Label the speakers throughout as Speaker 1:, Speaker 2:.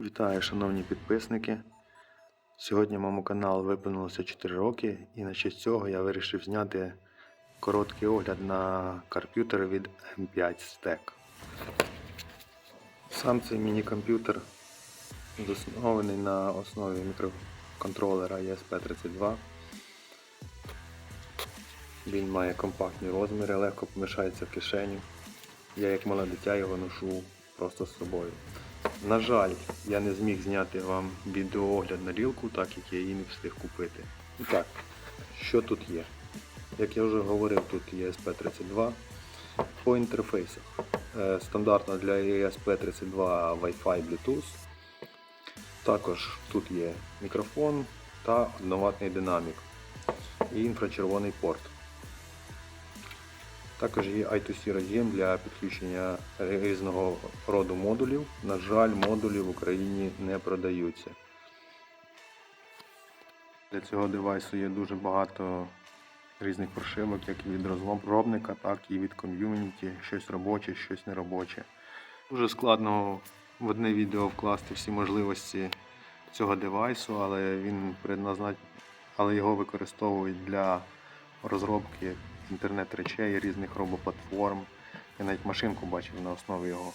Speaker 1: Вітаю, шановні підписники. Сьогодні моєму каналу виповнилося 4 роки, і на честь цього я вирішив зняти короткий огляд на комп'ютер від M5 Stack. Сам цей міні-комп'ютер заснований на основі мікроконтролера ESP32. Він має компактні розміри, легко поміщається в кишеню. Я як мале дитя його ношу просто з собою. На жаль, я не зміг зняти вам відеоогляд на рілку, так як я її не встиг купити. І так, що тут є? Як я вже говорив, тут є ESP32 по інтерфейсах. Е, Стандартно для ESP32 Wi-Fi Bluetooth. Також тут є мікрофон та одноватний динамік і інфрачервоний порт. Також є I2C роз'єм для підключення різного роду модулів. На жаль, модулі в Україні не продаються. Для цього девайсу є дуже багато різних прошивок, як від розробника, так і від ком'юніті, щось робоче, щось неробоче. Дуже складно в одне відео вкласти всі можливості цього девайсу, але він предназнач... але його використовують для розробки інтернет-речей, різних робоплатформ. Я навіть машинку бачив на основі його.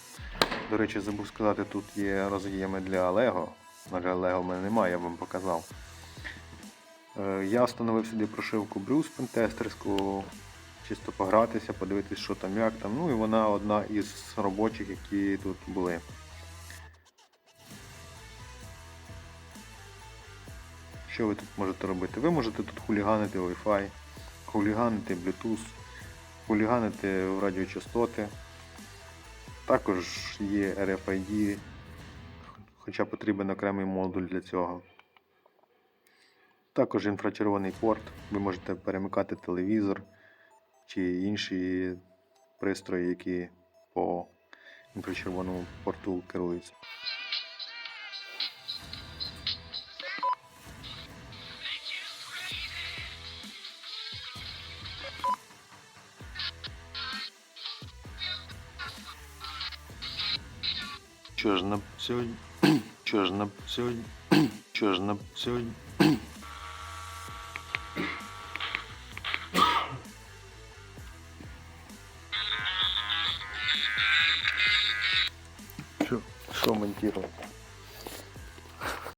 Speaker 1: До речі, забув сказати, тут є роз'єми для Lego. На жаль, Lego в мене немає, я вам показав. Е, Я встановив сюди прошивку Bruce пентестерську, чисто погратися, подивитися, що там, як там. Ну і вона одна із робочих, які тут були. Що ви тут можете робити? Ви можете тут хуліганити Wi-Fi, хуліганити Bluetooth, хуліганити в радіочастоти. Також є RFID, хоча потрібен окремий модуль для цього. Також інфрачервоний порт, ви можете перемикати телевізор чи інші пристрої, які по інфрачервоному порту керуються. Що ж на сьогодні? Що ж на сьогодні? Що ж на сьогодні? Що, що монтувати?